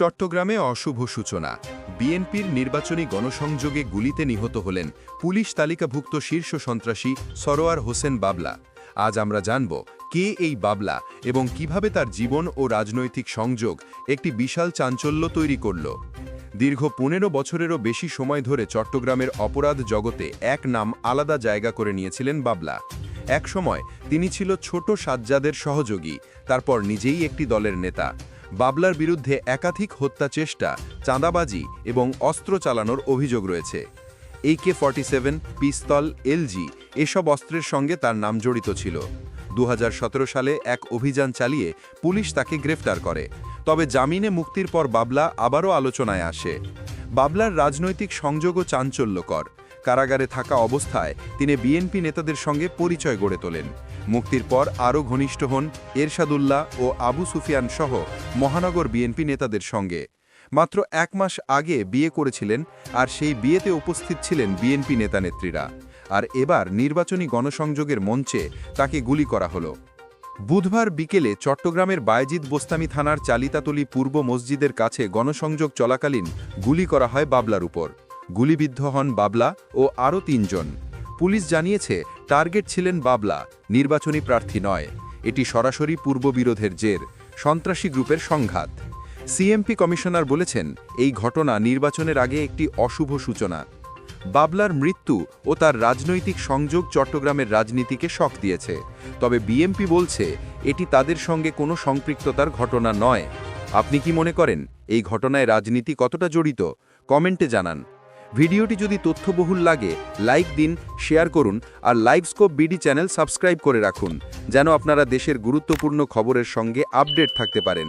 চট্টগ্রামে অশুভ সূচনা। বিএনপির নির্বাচনী গণসংযোগে গুলিতে নিহত হলেন পুলিশ তালিকাভুক্ত শীর্ষ সন্ত্রাসী সরোয়ার হোসেন বাবলা। আজ আমরা জানব কে এই বাবলা এবং কীভাবে তার জীবন ও রাজনৈতিক সংযোগ একটি বিশাল চাঞ্চল্য তৈরি করল। দীর্ঘ পনেরো বছরেরও বেশি সময় ধরে চট্টগ্রামের অপরাধ জগতে এক নাম আলাদা জায়গা করে নিয়েছিলেন বাবলা। এক সময় তিনি ছিল ছোট সাজ্জাদের সহযোগী, তারপর নিজেই একটি দলের নেতা। বাবলার বিরুদ্ধে একাধিক হত্যা চেষ্টা, চাঁদাবাজি এবং অস্ত্র চালানোর অভিযোগ রয়েছে। এই K forty seven pistol LG এসব অস্ত্রের সঙ্গে তার নাম জড়িত ছিল। দু হাজার সতেরো সালে এক অভিযান চালিয়ে পুলিশ তাকে গ্রেফতার করে। তবে জামিনে মুক্তির পর বাবলা আবারও আলোচনায় আসে। বাবলার রাজনৈতিক সংযোগও চাঞ্চল্যকর। কারাগারে থাকা অবস্থায় তিনি বিএনপি নেতাদের সঙ্গে পরিচয় গড়ে তোলেন। মুক্তির পর আরও ঘনিষ্ঠ হন এরশাদুল্লাহ ও আবু সুফিয়ান সহ মহানগর বিএনপি নেতাদের সঙ্গে। মাত্র এক মাস আগে বিয়ে করেছিলেন আর সেই বিয়েতে উপস্থিত ছিলেন বিএনপি নেতানেত্রীরা। আর এবার নির্বাচনী গণসংযোগের মঞ্চে তাকে গুলি করা হলো। বুধবার বিকেলে চট্টগ্রামের বায়জিদ বোস্তামি থানার চালিতাতলি পূর্ব মসজিদের কাছে গণসংযোগ চলাকালীন গুলি করা হয় বাবলার উপর। গুলিবিদ্ধ হন বাবলা ও আরও তিনজন। পুলিশ জানিয়েছে, টার্গেট ছিলেন বাবলা, নির্বাচনী প্রার্থী নয়। এটি সরাসরি পূর্ববিরোধের জের, সন্ত্রাসী গ্রুপের সংঘাত। সিএমপি কমিশনার বলেছেন, এই ঘটনা নির্বাচনের আগে একটি অশুভ সূচনা। বাবলার মৃত্যু ও তার রাজনৈতিক সংযোগ চট্টগ্রামের রাজনীতিকে শক দিয়েছে। তবে বিএমপি বলছে, এটি তাদের সঙ্গে কোনো সম্পৃক্ততার ঘটনা নয়। আপনি কি মনে করেন, এই ঘটনায় রাজনীতি কতটা জড়িত? কমেন্টে জানান। ভিডিওটি যদি তথ্যবহুল লাগে, লাইক দিন, শেয়ার করুন আর লাইভস্কোপ বিডি চ্যানেল সাবস্ক্রাইব করে রাখুন, যেন আপনারা দেশের গুরুত্বপূর্ণ খবরের সঙ্গে আপডেট থাকতে পারেন।